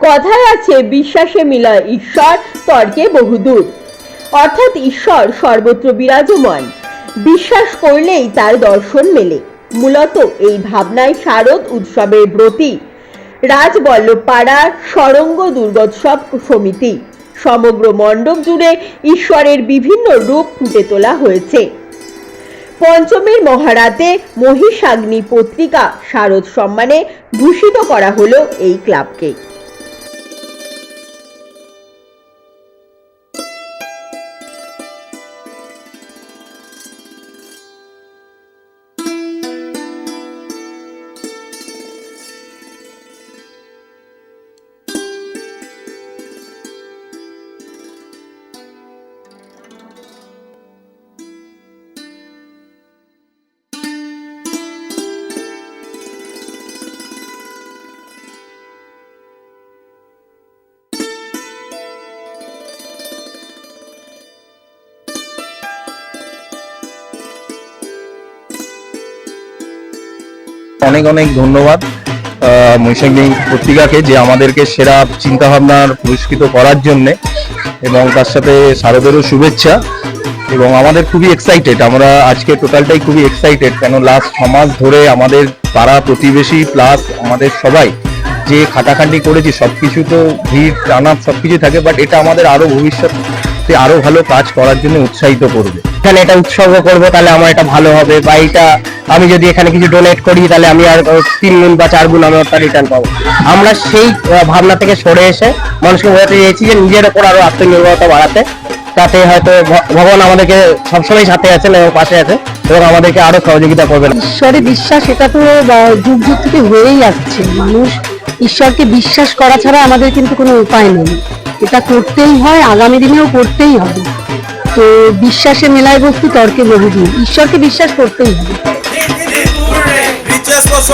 কথায় আছে, বিশ্বাসে মিলয় ঈশ্বর তর্কে বহুদূর। অর্থাৎ ঈশ্বর সর্বত্র বিরাজমান। বিশ্বাস করলেই তার দর্শন মেলে। মূলত এই ভাবনায় শারদ উৎসবের ব্রতী। রাজবল্লভ পাড়ার সরঙ্গ দুর্গোৎসব সমিতি। সমগ্র মণ্ডপ জুড়ে ঈশ্বরের বিভিন্ন রূপ ফুটে তোলা হয়েছে। পঞ্চমীর মহারাতে মহিষাগ্নি পত্রিকা শারদ সম্মানে ভূষিত করা হলো এই ক্লাবকে। অনেক অনেক ধন্যবাদ মহিষাগ্নি পত্রিকাকে যে আমাদেরকে সেরা চিন্তা ভাবনার পুরস্কৃত করার জন্য এবং তার সাথে শারদেরও শুভেচ্ছা এবং আমাদের খুবই এক্সাইটেড আমরা আজকে টোটালটাই খুবই এক্সাইটেড কেন লাস্ট ছ মাস ধরে আমাদের পাড়া প্রতিবেশী প্লাস আমাদের সবাই যে খাটাখাটি করেছি সব কিছু তো ভিড় টানা সবকিছু থাকে বাট এটা আমাদের আরও ভবিষ্যতে আরও ভালো কাজ করার জন্য উৎসাহিত করবে। এখানে এটা উৎসর্গ করব, তাহলে আমার এটা ভালো হবে বা এটা আমি যদি এখানে কিছু ডোনেট করি, তাহলে আমি আর তিন গুণ বা চার গুণ আমি ওটা রিটার্ন পাবো। আমরা সেই ভাবনা থেকে সরে এসে মানুষকে বোঝাতে চেয়েছি যে নিজের ওপর আরও আত্মনির্ভরতা বাড়াতে তাতে হয়তো ভগবান আমাদেরকে সবসময় সাথে আছেন এবং পাশে আছেন এবং আমাদেরকে আরও সহযোগিতা করবেন। ঈশ্বরে বিশ্বাস, এটা তো যুগ যুগ থেকে হয়েই আসছে। মানুষ ঈশ্বরকে বিশ্বাস করা ছাড়া আমাদের কিন্তু কোনো উপায় নেই। এটা করতেই হয়, আগামী দিনেও করতেই হবে। তো বিশ্বাসে মেলায় বস্তু তর্কে বহুদিন। ঈশ্বরকে বিশ্বাস করতেই হবে। riesgos